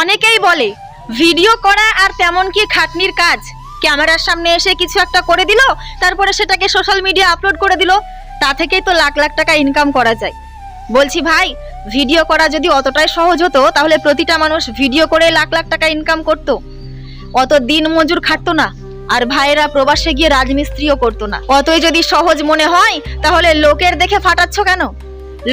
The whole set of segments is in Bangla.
অনেকেই বলে, ভিডিও করা আর তেমন কি খাটনির কাজ? ক্যামেরার সামনে এসে কিছু একটা করে দিল, তারপরে সেটাকে সোশ্যাল মিডিয়া আপলোড করে দিল। তা থেকেই তো লাখ লাখ টাকা ইনকাম করা যায়। বলছি, ভাই, ভিডিও করা যদি অতটাই সহজ হতো, তাহলে প্রতিটা মানুষ ভিডিও করে লাখ লাখ টাকা ইনকাম করত। অত দিন মজুর খাটতো না, আর ভাইয়েরা প্রবাসে গিয়ে রাজমিস্ত্রিও করতো না। অতই যদি সহজ মনে হয়, তাহলে লোকের দেখে ফাটাচ্ছ কেন?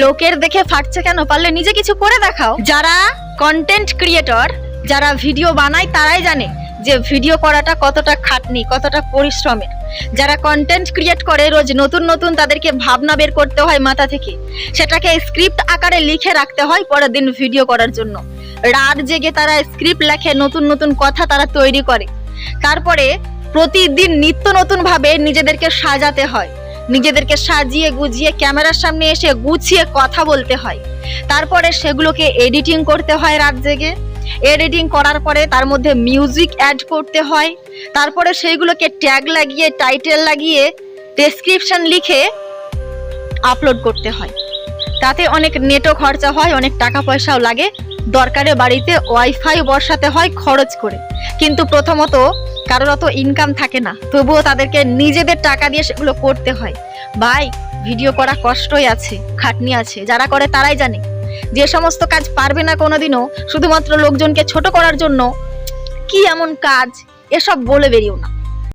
লোকের দেখে ফাটছে কেন? পারলে নিজে কিছু করে দেখাও। যারা কন্টেন্ট ক্রিয়েটর যারা ভিডিও বানায়, তারাই জানে যে ভিডিও করাটা কতটা খাটনি, কতটা পরিশ্রমের। যারা কন্টেন্ট ক্রিয়েট করে, রোজ নতুন নতুন তাদেরকে ভাবনা বের করতে হয় মাথা থেকে। সেটাকে স্ক্রিপ্ট আকারে লিখে রাখতে হয় পরের দিন ভিডিও করার জন্য। রাত জেগে তারা স্ক্রিপ্ট লেখে, নতুন নতুন কথা তারা তৈরি করে। তারপরে প্রতিদিন নিত্য নতুনভাবে নিজেদেরকে সাজাতে হয়। নিজেদেরকে সাজিয়ে গুজিয়ে ক্যামেরার সামনে এসে গুছিয়ে কথা বলতে হয়। তারপরে সেগুলোকে এডিটিং করতে হয় রাত জেগে। এডিটিং করার পরে তার মধ্যে মিউজিক অ্যাড করতে হয়। তারপরে সেইগুলোকে ট্যাগ লাগিয়ে, টাইটেল লাগিয়ে, ডেসক্রিপশন লিখে আপলোড করতে হয়। তাতে অনেক নেটও খরচা হয়, অনেক টাকা পয়সাও লাগে। দরকারে বাড়িতে ওয়াইফাই বসাতে হয় খরচ করে। কিন্তু প্রথমত কারোর অত ইনকাম থাকে না, তবুও তাদেরকে নিজেদের টাকা দিয়ে সেগুলো করতে হয়। ভাই ভিডিও করা কষ্টই আছে, খাটনি আছে, যারা করে তারাই জানে। যে সমস্ত কাজ পারবে না কোনোদিনও, শুধুমাত্র লোকজনকে ছোট করার জন্য, কি এমন কাজ, এসব বলে বেরিও না।